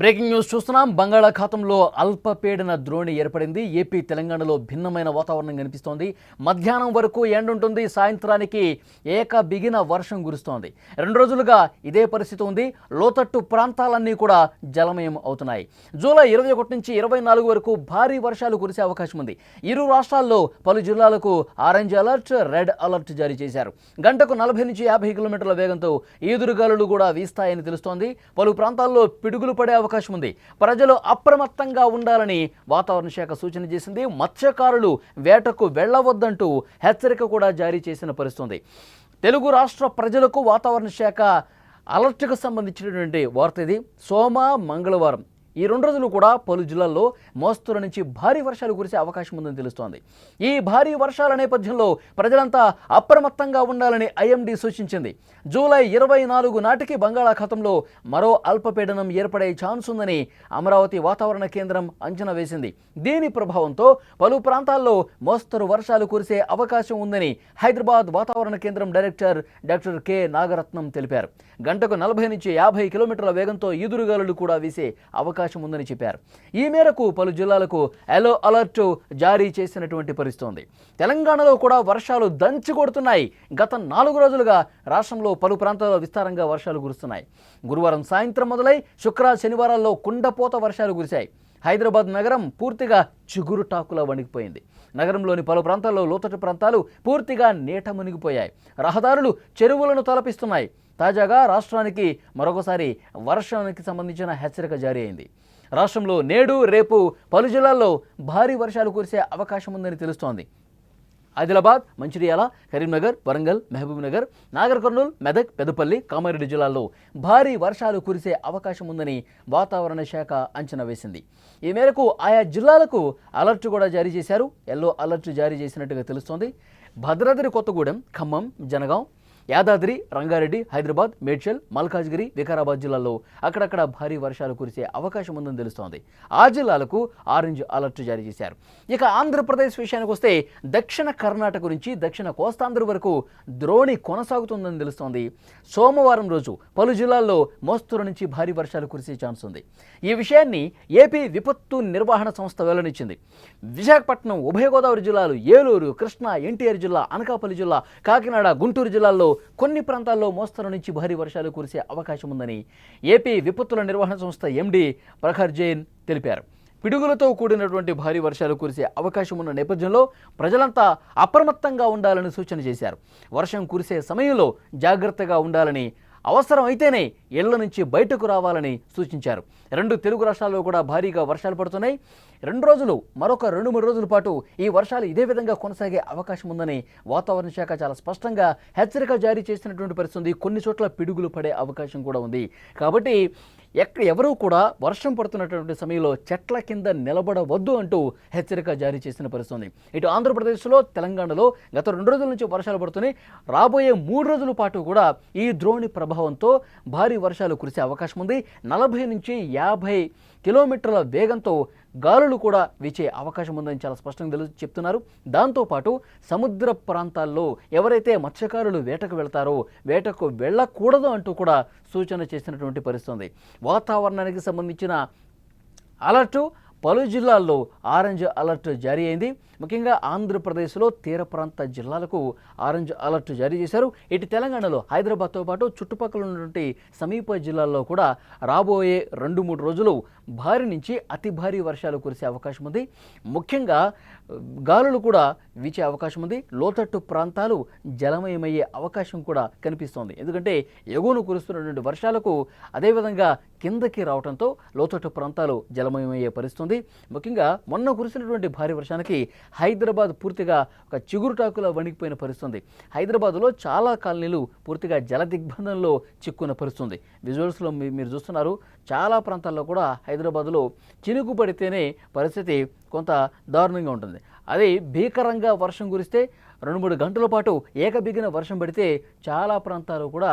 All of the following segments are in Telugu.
Breaking news చూస్తున్నాం. బంగాళాఖాతంలో అల్పపీడన ద్రోణి ఏర్పడింది. ఏపీ తెలంగాణలో భిన్నమైన వాతావరణం కనిపిస్తోంది. మధ్యాహ్నం వరకు ఎండుంటుంది. సాయంత్రానికి ఏక బిగిన వర్షం కురుస్తోంది. రెండు రోజులుగా ఇదే పరిస్థితి ఉంది. లోతట్టు ప్రాంతాలన్నీ కూడా జలమయం అవుతున్నాయి. జూలై ఇరవై ఒకటి నుంచి ఇరవై నాలుగు వరకు భారీ వర్షాలు కురిసే అవకాశం ఉంది. ఇరు రాష్ట్రాల్లో పలు జిల్లాలకు ఆరెంజ్ అలర్ట్ రెడ్ అలర్ట్ జారీ చేశారు. గంటకు నలభై నుంచి యాభై కిలోమీటర్ల వేగంతో ఈదురుగాలులు కూడా వీస్తాయని తెలుస్తోంది. పలు ప్రాంతాల్లో పిడుగులు పడే అవకాశం ఉంది. ప్రజలు అప్రమత్తంగా ఉండాలని వాతావరణ శాఖ సూచన చేసింది. మత్స్యకారులు వేటకు వెళ్ళవద్దంటూ హెచ్చరిక కూడా జారీ చేసిన పరిస్థితుంది. తెలుగు రాష్ట్ర ప్రజలకు వాతావరణ శాఖ అలర్ట్కు సంబంధించినటువంటి వార్త ఇది. సోమ మంగళవారం. ఈ రెండు రోజులు కూడా పలు జిల్లాల్లో మోస్తరు నుంచి భారీ వర్షాలు కురిసే అవకాశం ఉందని తెలుస్తోంది. ఈ భారీ వర్షాల నేపథ్యంలో ప్రజలంతా అప్రమత్తంగా ఉండాలని ఐఎండీ సూచించింది. జూలై ఇరవై నాలుగు నాటికి బంగాళాఖాతంలో మరో అల్పపీడనం ఏర్పడే ఛాన్స్ ఉందని అమరావతి వాతావరణ కేంద్రం అంచనా వేసింది. దీని ప్రభావంతో పలు ప్రాంతాల్లో మోస్తరు వర్షాలు కురిసే అవకాశం ఉందని హైదరాబాద్ వాతావరణ కేంద్రం డైరెక్టర్ డాక్టర్ కె. నాగరత్నం తెలిపారు. గంటకు నలభై నుంచి యాభై కిలోమీటర్ల వేగంతో ఈదురుగాలులు కూడా వీసే అవకాశం ఉందని చెప్పారు. ఈ మేరకు పలు జిల్లాలకు ఎలో అలర్ట్ జారీ చేసినటువంటి పరిస్థితి ఉంది తెలంగాణలో కూడా వర్షాలు దంచి కొడుతున్నాయి. గత నాలుగు రోజులుగా రాష్ట్రంలో పలు ప్రాంతాల్లో విస్తారంగా వర్షాలు కురుస్తున్నాయి. గురువారం సాయంత్రం మొదలై శుక్ర శనివారాల్లో కుండపోత వర్షాలు కురిశాయి. హైదరాబాద్ నగరం పూర్తిగా చిగురు టాకులా వణికిపోయింది. నగరంలోని పలు ప్రాంతాల్లో లోతట్టు ప్రాంతాలు పూర్తిగా నీట మునిగిపోయాయి. రహదారులు చెరువులను తలపిస్తున్నాయి. తాజాగా రాష్ట్రానికి మరొకసారి వర్షానికి సంబంధించిన హెచ్చరిక జారీ అయింది. రాష్ట్రంలో నేడు రేపు పలు జిల్లాల్లో భారీ వర్షాలు కురిసే అవకాశం ఉందని తెలుస్తోంది. ఆదిలాబాద్ మంచిర్యాల కరీంనగర్ వరంగల్ మహబూబ్నగర్ నాగర్ కర్నూలు మెదక్ పెదపల్లి కామారెడ్డి జిల్లాల్లో భారీ వర్షాలు కురిసే అవకాశం ఉందని వాతావరణ శాఖ అంచనా వేసింది. ఈ మేరకు ఆయా జిల్లాలకు అలర్ట్ కూడా జారీ చేశారు. ఎల్లో అలర్ట్ జారీ చేసినట్టుగా తెలుస్తోంది. భద్రాద్రి కొత్తగూడెం ఖమ్మం జనగాం యాదాద్రి రంగారెడ్డి హైదరాబాద్ మేడ్చల్ మల్కాజ్గిరి వికారాబాద్ జిల్లాల్లో అక్కడక్కడ భారీ వర్షాలు కురిసే అవకాశం ఉందని తెలుస్తోంది. ఆ జిల్లాలకు ఆరెంజ్ అలర్ట్ జారీ చేశారు. ఇక ఆంధ్రప్రదేశ్ విషయానికి వస్తే దక్షిణ కర్ణాటక నుంచి దక్షిణ కోస్తాంధ్ర వరకు ద్రోణి కొనసాగుతుందని తెలుస్తోంది. సోమవారం రోజు పలు జిల్లాల్లో మోస్తరు నుంచి భారీ వర్షాలు కురిసే ఛాన్స్ ఉంది. ఈ విషయాన్ని ఏపీ విపత్తు నిర్వహణ సంస్థ వెల్లడించింది. విశాఖపట్నం ఉభయ గోదావరి జిల్లాలు ఏలూరు కృష్ణా ఎన్టీఆర్ జిల్లా అనకాపల్లి జిల్లా కాకినాడ గుంటూరు జిల్లాల్లో కొన్ని ప్రాంతాల్లో మోస్తరు నుంచి భారీ వర్షాలు కురిసే అవకాశం ఉందని ఏపీ విపత్తుల నిర్వహణ సంస్థ ఎండీ ప్రఖర్ జైన్ తెలిపారు. పిడుగులతో కూడినటువంటి భారీ వర్షాలు కురిసే అవకాశం ఉన్న నేపథ్యంలో ప్రజలంతా అప్రమత్తంగా ఉండాలని సూచన చేశారు. వర్షం కురిసే సమయంలో జాగ్రత్తగా ఉండాలని అవసరం అయితేనే ఇళ్ళ నుంచి బయటకు రావాలని సూచించారు. రెండు తెలుగు రాష్ట్రాల్లో కూడా భారీగా వర్షాలు పడుతున్నాయి. రెండు రోజులు మరొక రెండు మూడు రోజుల పాటు ఈ వర్షాలు ఇదే విధంగా కొనసాగే అవకాశం ఉందని వాతావరణ శాఖ చాలా స్పష్టంగా హెచ్చరిక జారీ చేసినటువంటి పరిస్థితి కొన్ని చోట్ల పిడుగులు పడే అవకాశం కూడా ఉంది. కాబట్టి ఎక్కడ ఎవరూ కూడా వర్షం పడుతున్నటువంటి సమయంలో చెట్ల కింద నిలబడవద్దు అంటూ హెచ్చరిక జారీ చేసిన పరిస్థితి ఉంది. ఇటు ఆంధ్రప్రదేశ్లో తెలంగాణలో గత రెండు రోజుల నుంచి వర్షాలు పడుతున్నాయి రాబోయే మూడు రోజుల పాటు కూడా ఈ ద్రోణి ప్రభావంతో భారీ వర్షాలు కురిసే అవకాశం ఉంది నలభై నుంచి యాభై కిలోమీటర్ల వేగంతో గాలులు కూడా వీచే అవకాశం ఉందని చాలా స్పష్టంగా తెలుసు చెప్తున్నారు. దాంతోపాటు సముద్ర ప్రాంతాల్లో ఎవరైతే మత్స్యకారులు వేటకు వెళ్తారో వేటకు వెళ్ళకూడదు అంటూ కూడా సూచన చేసినటువంటి పరిస్థితుంది. వాతావరణానికి సంబంధించిన అలర్టు పలు జిల్లాల్లో ఆరెంజ్ అలర్ట్ జారీ అయింది. ముఖ్యంగా ఆంధ్రప్రదేశ్లో తీర ప్రాంత జిల్లాలకు ఆరెంజ్ అలర్ట్ జారీ చేశారు. ఇటు తెలంగాణలో హైదరాబాద్తో పాటు చుట్టుపక్కల ఉన్నటువంటి సమీప జిల్లాల్లో కూడా రాబోయే రెండు మూడు రోజులు భారీ నుంచి అతి భారీ వర్షాలు కురిసే అవకాశం ఉంది. ముఖ్యంగా గాలులు కూడా వీచే అవకాశం ఉంది. లోతట్టు ప్రాంతాలు జలమయమయ్యే అవకాశం కూడా కనిపిస్తోంది. ఎందుకంటే ఎగువను కురుస్తున్నటువంటి వర్షాలకు అదేవిధంగా కిందకి రావడంతో లోతట్టు ప్రాంతాలు జలమయమయ్యే పరిస్థితుంది ముఖ్యంగా మొన్న కురిసినటువంటి భారీ వర్షానికి హైదరాబాద్ పూర్తిగా ఒక చిగురుటాకులా వణికిపోయిన పరిస్థితుంది. హైదరాబాద్లో చాలా కాలనీలు పూర్తిగా జల దిగ్బంధంలో చిక్కున్న పరిస్థితుంది. విజువల్స్లో మీరు చూస్తున్నారు చాలా ప్రాంతాల్లో కూడా హైదరాబాద్లో చినుకు పడితేనే పరిస్థితి కొంత దారుణంగా ఉంటుంది. అది భీకరంగా వర్షం కురిస్తే రెండు మూడు గంటల పాటు ఏకబిగిన వర్షం పడితే చాలా ప్రాంతాలు కూడా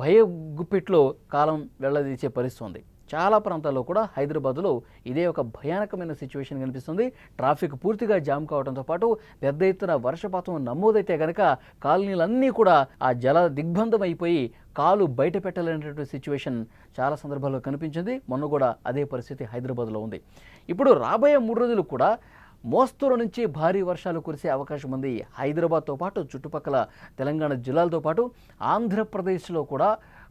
భయగుప్పిట్లో కాలం వెళ్ళదీసే పరిస్థితి ఉంది చాలా ప్రాంతాల్లో కూడా హైదరాబాద్లో ఇదే ఒక భయానకమైన సిచ్యువేషన్ కనిపిస్తుంది. ట్రాఫిక్ పూర్తిగా జామ్ కావడంతో పాటు పెద్ద ఎత్తున వర్షపాతం నమోదైతే గనక కాలనీలన్నీ కూడా ఆ జల దిగ్బంధం అయిపోయి కాలు బయట పెట్టలేనటువంటి సిచ్యువేషన్ చాలా సందర్భాల్లో కనిపించింది. మొన్న కూడా అదే పరిస్థితి హైదరాబాద్లో ఉంది. ఇప్పుడు రాబోయే మూడు రోజులు కూడా మోస్తరు నుంచి భారీ వర్షాలు కురిసే అవకాశం ఉంది. హైదరాబాద్తో పాటు చుట్టుపక్కల తెలంగాణ జిల్లాలతో పాటు ఆంధ్రప్రదేశ్లో కూడా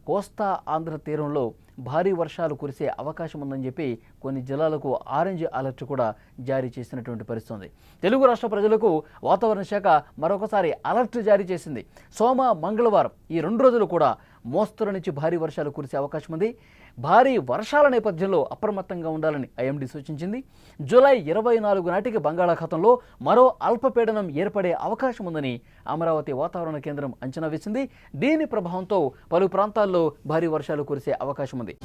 కోస్తా ఆంధ్ర తీరంలో భారీ వర్షాలు కురిసే అవకాశం ఉందని చెప్పి కొన్ని జిల్లాలకు ఆరెంజ్ అలర్ట్ కూడా జారీ చేసినటువంటి పరిస్థితి ఉంది తెలుగు రాష్ట్ర ప్రజలకు వాతావరణ శాఖ మరొకసారి అలర్ట్ జారీ చేసింది. సోమ మంగళవారం ఈ రెండు రోజులు కూడా మోస్తరు నుంచి భారీ వర్షాలు కురిసే అవకాశం ఉంది. భారీ వర్షాల నేపథ్యంలో అప్రమత్తంగా ఉండాలని ఐఎండీ సూచించింది. జూలై ఇరవై నాలుగు నాటికి బంగాళాఖాతంలో మరో అల్పపీడనం ఏర్పడే అవకాశం ఉందని అమరావతి వాతావరణ కేంద్రం అంచనా వేసింది. దీని ప్రభావంతో పలు ప్రాంతాల్లో భారీ వర్షాలు కురిసే అవకాశం ఉంది.